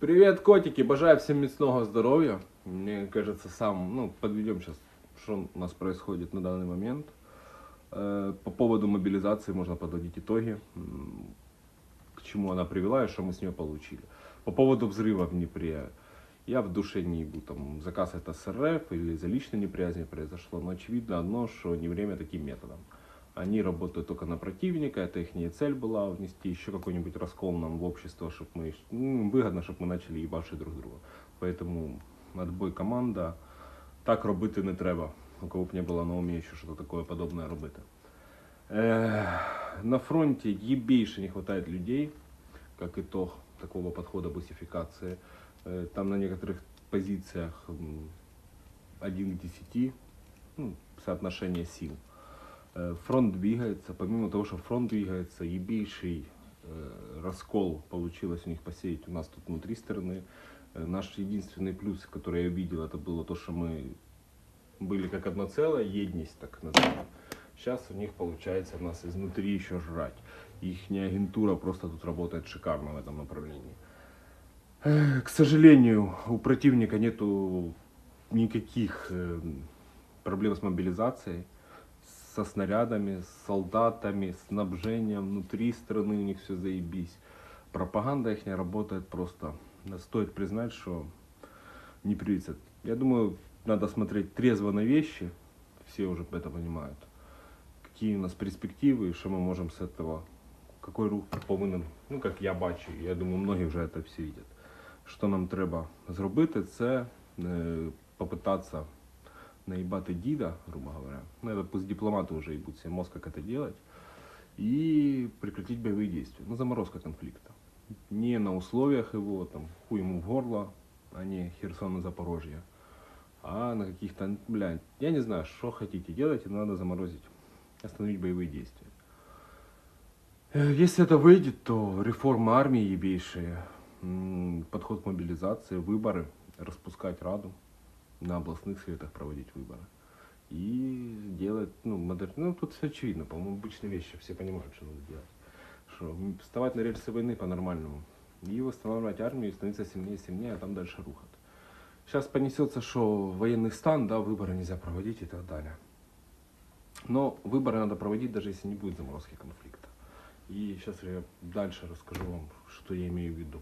Привет, котики! Бажаю всем міцного здоровья. Мне кажется, сам, ну, подведем сейчас, что у нас происходит на данный момент. Э, По поводу мобилизации можно подводить итоги, к чему она привела и что мы с нее получили. По поводу взрыва в Днепре. Я в душе не ебу, там, заказ это с РФ или за личной неприязни произошло, но очевидно одно, что не время таким методом. Они работают только на противника, это их цель была внести еще какой-нибудь раскол нам в общество, чтобы мы, ну, выгодно, чтобы мы начали ебашить друг друга. Поэтому отбой команда, так робити не треба. У кого б не було на умі, що щось таке подобне робити. Е, на фронте ебейше не хватает людей, как итог такого подхода бусификации. Э, Там на некоторых позициях м, 1 к 10, ну, соотношение сил. Э, Фронт двигается, помимо того, что фронт двигается, ебейший э, раскол получилось у них посеять у нас тут внутри страны. Э, Наш единственный плюс, который я увидел, это было то, что мы были как одно целое, едность так называемая. Сейчас у них получается нас изнутри еще жрать. Их агентура просто тут работает шикарно в этом направлении. К сожалению, у противника нету никаких э, проблем с мобилизацией, со снарядами, с солдатами, снабжением внутри страны у них все заебись. Пропаганда их не работает просто. Стоит признать, что не прицеп. Я думаю, надо смотреть трезво на вещи, все уже это понимают. Какие у нас перспективы, и что мы можем с этого, какой рух повинен, ну як я бачу, я думаю, многі вже це всі бачать. Що нам треба зробити, це е, наебати діда, грубо говоря. Ну, это пусть дипломаты уже ебут себе мозг, как это делать. И прекратить боевые действия. Ну, заморозка конфликта. Не на условиях его, там, хуй ему в горло, а не Херсон и Запорожье. А на каких-то, блядь, я не знаю, что хотите делайте, но надо заморозить, остановить боевые действия. Э, Если это выйдет, то реформа армии ебейшие, м, подход к мобилизации, выборы, распускать Раду, на областных советах проводить выборы. И делать, ну, модер... ну, тут все очевидно, по-моему, обычные вещи, все понимают, что надо делать. Что вставать на рельсы войны по-нормальному. И восстанавливать армию, и становиться сильнее и сильнее, а там дальше рухат. Сейчас понесется, что военный стан, да, выборы нельзя проводить и так далее. Но выборы надо проводить, даже если не будет заморозки конфликта. И сейчас я дальше расскажу вам, что я имею в виду.